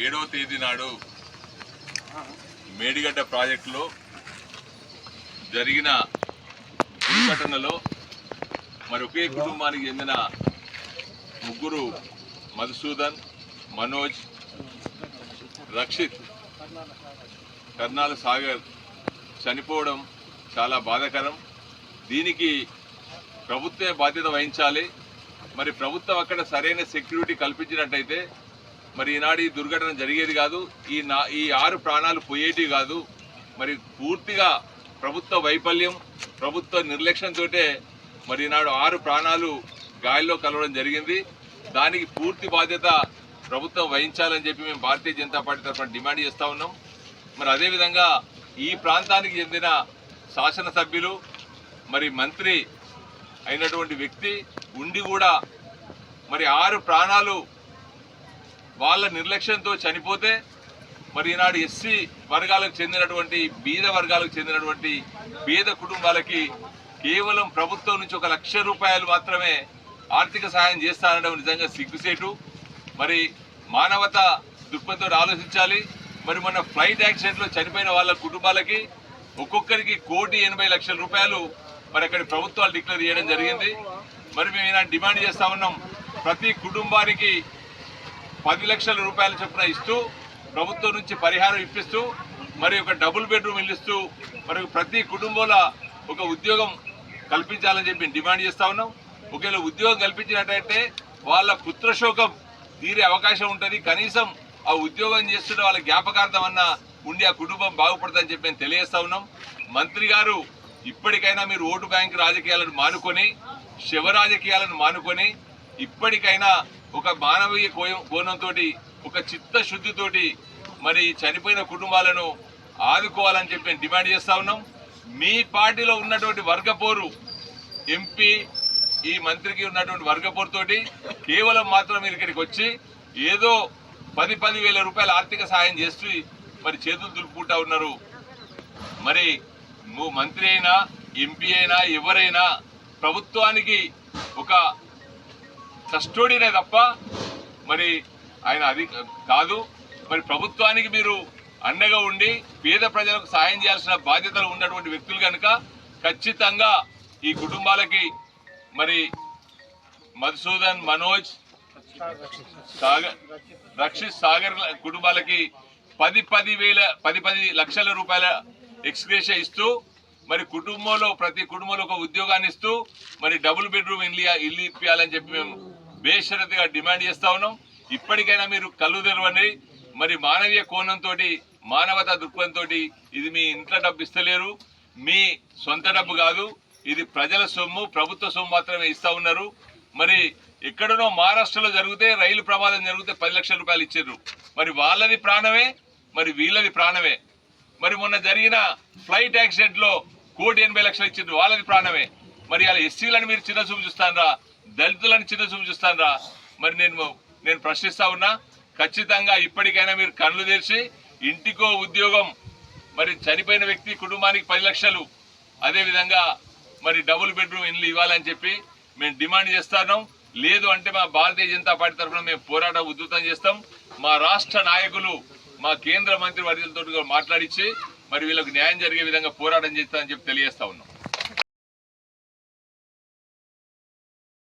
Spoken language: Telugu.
ఏడవ తేదీ నాడు మేడిగడ్డ ప్రాజెక్టులో జరిగిన దుర్ఘటనలో మరి ఒకే కుటుంబానికి చెందిన ముగ్గురు మధుసూదన్ మనోజ్ రక్షిత్ కర్నాల సాగర్ చనిపోవడం చాలా బాధాకరం. దీనికి ప్రభుత్వే బాధ్యత వహించాలి. మరి ప్రభుత్వం అక్కడ సరైన సెక్యూరిటీ కల్పించినట్టయితే మరి ఈనాడు ఈ దుర్ఘటన జరిగేది కాదు. ఈ నా ఈ ఆరు ప్రాణాలు పోయేటివి కాదు. మరి పూర్తిగా ప్రభుత్వ వైఫల్యం ప్రభుత్వ నిర్లక్ష్యంతో మరి ఈనాడు ఆరు ప్రాణాలు గాయాల్లో కలవడం జరిగింది. దానికి పూర్తి బాధ్యత ప్రభుత్వం వహించాలని చెప్పి మేము భారతీయ జనతా పార్టీ తరఫున డిమాండ్ చేస్తూ ఉన్నాం. మరి అదేవిధంగా ఈ ప్రాంతానికి చెందిన శాసనసభ్యులు మరి మంత్రి అయినటువంటి వ్యక్తి ఉండి కూడా మరి ఆరు ప్రాణాలు వాళ్ళ నిర్లక్ష్యంతో చనిపోతే మరి ఈనాడు ఎస్సీ వర్గాలకు చెందినటువంటి బీద వర్గాలకు చెందినటువంటి బీద కుటుంబాలకి కేవలం ప్రభుత్వం నుంచి ఒక లక్ష రూపాయలు మాత్రమే ఆర్థిక సహాయం చేస్తానడం నిజంగా సిగ్గుసేటు. మరి మానవత దృక్పథంతో ఆలోచించాలి. మరి మన ఫ్లైట్ యాక్సిడెంట్లో చనిపోయిన వాళ్ళ కుటుంబాలకి ఒక్కొక్కరికి కోటి ఎనభై లక్షల రూపాయలు మరి అక్కడ ప్రభుత్వాలు డిక్లేర్ చేయడం జరిగింది. మరి మేము ఈనాడు డిమాండ్ చేస్తా ఉన్నాం. ప్రతి కుటుంబానికి పది లక్షల రూపాయల చొప్పున ఇస్తూ ప్రభుత్వం నుంచి పరిహారం ఇప్పిస్తూ మరి ఒక డబుల్ బెడ్రూమ్ ఇల్లు ఇస్తూ మరి ప్రతి కుటుంబంలో ఒక ఉద్యోగం కల్పించాలని చెప్పి డిమాండ్ చేస్తా ఉన్నాం. ఒకవేళ ఉద్యోగం కల్పించినట్టయితే వాళ్ళ పుత్రశోకం తీరే అవకాశం ఉంటుంది. కనీసం ఆ ఉద్యోగం చేస్తున్న వాళ్ళ జ్ఞాపకార్థం అన్న ఉండి ఆ కుటుంబం బాగుపడుతుందని చెప్పి మేము తెలియజేస్తా ఉన్నాం. మంత్రి గారు ఇప్పటికైనా మీరు ఓటు బ్యాంక్ రాజకీయాలను మానుకొని శివ రాజకీయాలను మానుకొని ఇప్పటికైనా ఒక మానవీయ కోయం కోణంతో ఒక చిత్తశుద్ధితోటి మరి చనిపోయిన కుటుంబాలను ఆదుకోవాలని చెప్పి మేము డిమాండ్ చేస్తా ఉన్నాం. మీ పార్టీలో ఉన్నటువంటి వర్గపోరు ఎంపీ ఈ మంత్రికి ఉన్నటువంటి వర్గపోరుతోటి కేవలం మాత్రం మీరు ఇక్కడికి వచ్చి ఏదో పది పది వేల రూపాయల ఆర్థిక సహాయం చేస్తూ మరి చేతులు దులుపుకుంటా ఉన్నారు. మరి నువ్వు మంత్రి అయినా ఎంపీ అయినా ఎవరైనా ప్రభుత్వానికి ఒక కస్టోడీనే తప్ప మరి ఆయన అది కాదు. మరి ప్రభుత్వానికి మీరు అండగా ఉండి పేద ప్రజలకు సాయం చేయాల్సిన బాధ్యతలు ఉన్నటువంటి వ్యక్తులు కనుక ఖచ్చితంగా ఈ కుటుంబాలకి మరి మధుసూదన్ మనోజ్ సాగర్ రక్షిత్ సాగర్ కుటుంబాలకి పది పది వేల పది పది లక్షల రూపాయల ఎక్స్గ్రేషియా ఇస్తూ మరి కుటుంబంలో ప్రతి కుటుంబంలో ఒక ఉద్యోగాన్ని ఇస్తూ మరి డబుల్ బెడ్రూమ్ ఇల్లు ఇల్లు ఇప్పించాలని చెప్పి మేము బేషరతుగా డిమాండ్ చేస్తా ఉన్నాం. ఇప్పటికైనా మీరు కళ్ళు తెరవండి. మరి మానవీయ కోణంతో మానవతా దృక్పథంతో ఇది మీ ఇంట్లో డబ్బు ఇస్తలేరు. మీ సొంత డబ్బు కాదు. ఇది ప్రజల సొమ్ము ప్రభుత్వ సొమ్ము మాత్రమే ఇస్తూ ఉన్నారు. మరి ఎక్కడనో మహారాష్ట్రలో జరిగితే రైలు ప్రమాదం జరిగితే పది లక్షల రూపాయలు ఇచ్చారు మరి వాళ్ళది ప్రాణమే మరి వీళ్ళది ప్రాణమే. మరి మొన్న జరిగిన ఫ్లైట్ యాక్సిడెంట్లో కోటి ఎనభై లక్షలు ఇచ్చిండ్రు. వాళ్ళది ప్రాణమే. మరి అలా ఎస్సీలను మీరు చిన్న చూపు చూస్తానరా. దళితులను చిన్న చూపు చూస్తానరా. మరి నేను నేను ప్రశ్నిస్తా ఉన్నా ఖచ్చితంగా ఇప్పటికైనా మీరు కళ్ళు తెరిచి ఇంటికో ఉద్యోగం మరి చనిపోయిన వ్యక్తి కుటుంబానికి పది లక్షలు అదేవిధంగా మరి డబుల్ బెడ్రూమ్ ఇండ్లు ఇవ్వాలని చెప్పి మేము డిమాండ్ చేస్తున్నాం. లేదు అంటే మా భారతీయ జనతా పార్టీ తరఫున మేము పోరాటం ఉధృతం చేస్తాం. మా రాష్ట్ర నాయకులు మా కేంద్ర మంత్రి వర్యులతో మాట్లాడించి మరి వీళ్ళకు న్యాయం జరిగే విధంగా పోరాటం చేస్తామని చెప్పి తెలియజేస్తా ఉన్నాం.